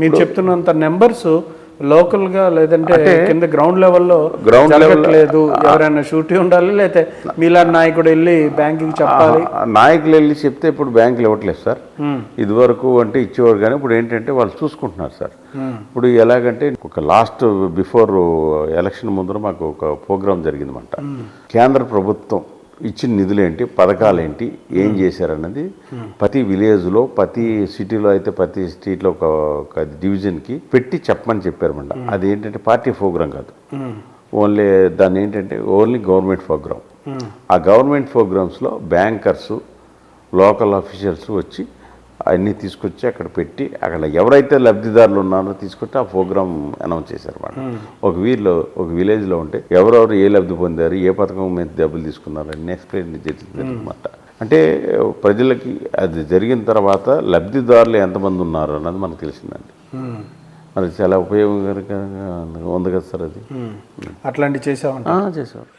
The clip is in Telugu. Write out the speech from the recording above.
మీరు చెప్తున్నంత నెంబర్స్ లోకల్గా లేదంటే కింద గ్రౌండ్ లెవెల్లో Ground జరగట్లేదు. ఎవరైనా షూటీ ఉండాలి లేకపోతే మీలాంటి నాయకుడు వెళ్ళి బ్యాంకింగ్ చెప్పాలి. నాయకులు వెళ్ళి చెప్తే ఇప్పుడు బ్యాంకులు ఇవ్వట్లేదు సార్. ఇదివరకు అంటే ఇచ్చేవారు కానీ ఇప్పుడు ఏంటంటే వాళ్ళు చూసుకుంటున్నారు సార్. ఇప్పుడు ఎలాగంటే ఒక లాస్ట్ బిఫోర్ ఎలక్షన్ ముందర మాకు ఒక ప్రోగ్రామ్ జరిగిందన్నమాట. కేంద్ర ప్రభుత్వం ఇచ్చిన నిధులేంటి? పథకాలేంటి? ఏం చేశారన్నది ప్రతి విలేజ్లో ప్రతి సిటీలో అయితే ప్రతి స్ట్రీట్లో ఒక ఒక డివిజన్కి పెట్టి చెప్పమని చెప్పారన్నమాట అది ఏంటంటే పార్టీ ప్రోగ్రామ్ కాదు. ఓన్లీ దాన్ని ఏంటంటే ఓన్లీ గవర్నమెంట్ ప్రోగ్రామ్ ఆ గవర్నమెంట్ ప్రోగ్రామ్స్లో బ్యాంకర్స్ లోకల్ అఫీషియల్స్ వచ్చి అన్నీ తీసుకొచ్చి అక్కడ పెట్టి అక్కడ ఎవరైతే లబ్ధిదారులు ఉన్నారో తీసుకొచ్చి ఆ ప్రోగ్రామ్ అనౌన్స్ చేశారు అన్నమాట ఒక వీధిలో ఒక విలేజ్లో ఉంటే ఎవరెవరు ఏ లబ్ధి పొందారు ఏ పథకం మీద డబ్బులు తీసుకున్నారు అని ఎక్స్ప్లెయిన్ జరిగింది అనమాట అంటే ప్రజలకి అది జరిగిన తర్వాత లబ్ధిదారులు ఎంతమంది ఉన్నారు అన్నది మనకు తెలిసిందండి. మరి చాలా ఉపయోగకరంగా ఉంది కదా సార్ అది? అట్లాంటివి ఆ, చేసేవారు